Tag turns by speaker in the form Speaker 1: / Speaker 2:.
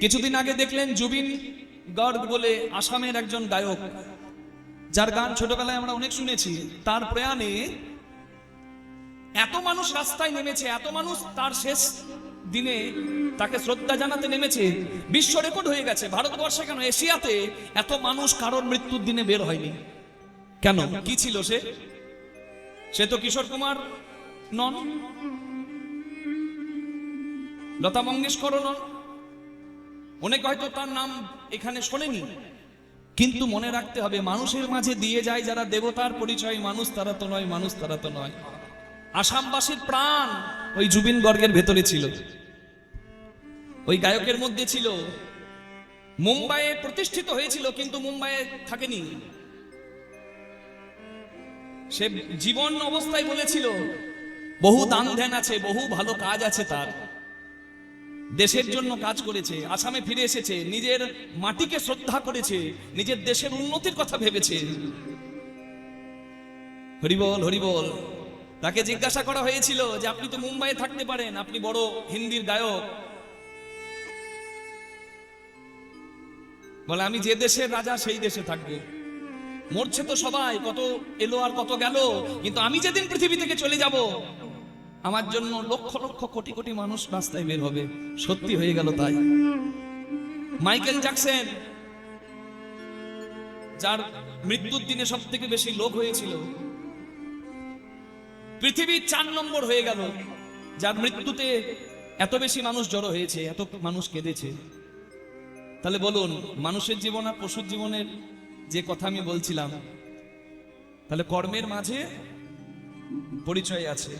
Speaker 1: কিছুদিন আগে দেখলেন জুবিন গর্গ বলে আসামের একজন গায়ক, যার গান ছোটবেলায় আমরা অনেক শুনেছি। তার প্রয়াণে এত মানুষ রাস্তায় নেমেছে, এত মানুষ তার শেষ দিনে তাকে শ্রদ্ধা জানাতে নেমেছে, বিশ্ব রেকর্ড হয়ে গেছে। ভারতবর্ষে কেন, এশিয়াতে এত মানুষ কারোর মৃত্যুর দিনে বের হয়নি? কেন? কি ছিল সে? সে তো কিশোর কুমার নন, লতা মঙ্গেশকরও নন। অনেক হয়তো তার নাম এখানে শোনেনি? কিন্তু মনে রাখতে হবে, মানুষের মাঝে দিয়ে যায় যারা দেবতার পরিচয়, মানুষ তারা তো নয়, মানুষ তারা তো নয়। আসামবাসীর প্রাণ ওই জুবিন গর্গের ভেতরে ছিল। ওই গায়কের মধ্যে ছিল। মুম্বাইয়ে প্রতিষ্ঠিত হয়েছিল, কিন্তু মুম্বাইয়ে থাকেনি। সে জীবন অবস্থায় বলেছিল, বহু দান ধ্যান আছে, বহু ভালো কাজ আছে তার। দেশের জন্য কাজ করেছে, আসামে ফিরে এসেছে, নিজের মাটিকে শ্রদ্ধা করেছে, নিজের দেশের উন্নতির কথা ভেবেছে। হরিবল হরিবল, তাকে জিজ্ঞাসা করা হয়েছিল যে আপনি তো মুম্বাইয়ে থাকতে পারেন, আপনি বড় হিন্দির গায়ক। বলে, আমি যে দেশের রাজা, সেই দেশে থাকব। মরছে তো সবাই, কত এলো আর কত গেল, কিন্তু আমি যেদিন পৃথিবী থেকে চলে যাব আমার জন্য লক্ষ লক্ষ কোটি কোটি মানুষ রাস্তায় বের হবে। সত্যি হয়ে গেল তাই। মাইকেল জ্যাকসন, যার মৃত্যুর দিনে সব থেকে বেশি লোক হয়েছিল, পৃথিবীর চার নম্বর হয়ে গেল, যার মৃত্যুতে এত বেশি মানুষ জড়ো হয়েছে, এত মানুষ কেঁদেছে। তাহলে বলুন, মানুষের জীবন আর পশুর জীবনের যে কথা আমি বলছিলাম, তাহলে কর্মের মাঝে পরিচয় আছে।